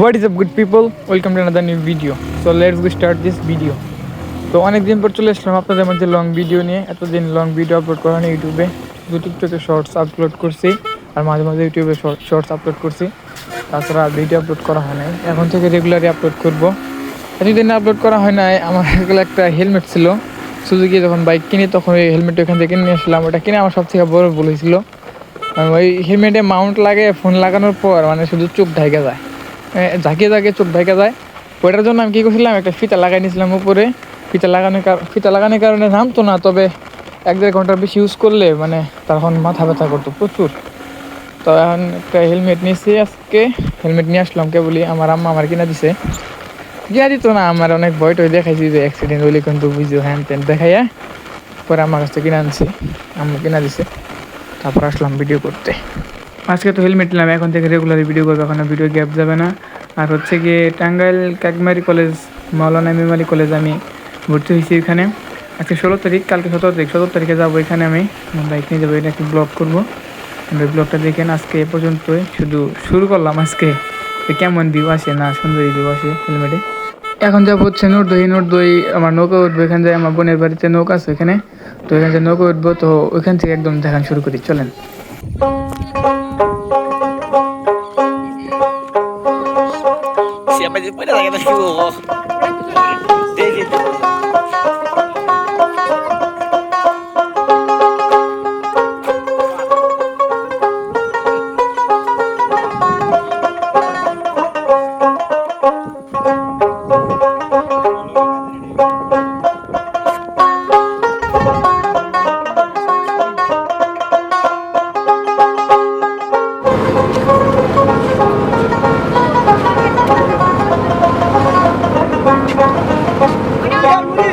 What is up good people welcome to another new video so let's go start this video তো অনেক দিন পর চলে আসলাম আপনাদের মধ্যে লং ভিডিও নিয়ে। এতদিন লং ভিডিও আপলোড করা হয় ইউটিউবে শুধু টিকটকে শর্টস আপলোড করছি আর মাঝে মাঝে ইউটিউবে শর্টস আপলোড করছি। তাছাড়া ভিডিও আপলোড করা হয় নাই। এখন থেকে রেগুলারই আপলোড করব। এতদিন আপলোড করা হয় নাই, আমার একটা হেলমেট ছিল। সুজুকি যখন বাইক কিনি, তখন ওই হেলমেট ওখান থেকে নিয়ে আসলাম। ওটা কিনে আমার সব থেকে বড় ভুল হয়েছিল। ওই হেলমেটে মাউন্ট লাগে ফোন লাগানোর পর মানে শুধু চোখ ঢাকে যায়। ঝাঁকিয়ে ঝাঁকিয়ে চোখ ঢাকে যায়। ওইটার জন্য আমি কী করছিলাম, একটা ফিতা লাগাই নিয়েছিলাম উপরে। ফিতা লাগানোর ফিতা লাগানোর কারণে নামতো না, তবে এক দেড় ঘণ্টার বেশি ইউজ করলে মানে তখন মাথা ব্যথা করতো প্রচুর। তো এখন একটা হেলমেট নিয়েছি আজকে। হেলমেট নিয়ে আসলাম কে বলি আমার আম্মা আমার কিনা দিছে। কিনা দিত না, আমার অনেক ভয় টয় দেখাইছি যে অ্যাক্সিডেন্ট হইলে কিন্তু বুঝো হ্যান ত্যান দেখাইয়া পরে আমার কাছ থেকে কিনে আনছি। আম্মু কিনা দিছে। তারপর আসলাম ভিডিও করতে। আজকে তো হেলমেট নিলাম, এখন থেকে রেগুলার ভিডিও করব, এখন ভিডিও গ্যাপ যাবে না। আর হচ্ছে গিয়ে টাঙ্গাইল কাকমারি কলেজ মাওলানা মেমারি কলেজ আমি ভর্তি হয়েছি এখানে। আজকে ষোলো তারিখ, কালকে সতেরো তারিখ, সতেরো তারিখে যাব এখানে আমি। বাইক নিয়ে যাব, এটা একটু ব্লগ করব। আমরা ব্লগটা দেখেন, আজকে এ পর্যন্তই। শুধু শুরু করলাম আজকে কেমন ভিউ আসে, না সুন্দরী ভিউ আসে হেলমেটে এখন যাব হচ্ছে নোট দই নোটদই নোটদই আমার নৌকা উঠবো, এখান থেকে আমার বোনের বাড়িতে নৌকা আছে ওখানে। তো এখান থেকে নৌকা উঠবো, তো ওইখান থেকে একদম দেখান শুরু করি, চলেন। Pwede, pwede lang yan ang ko. Hey.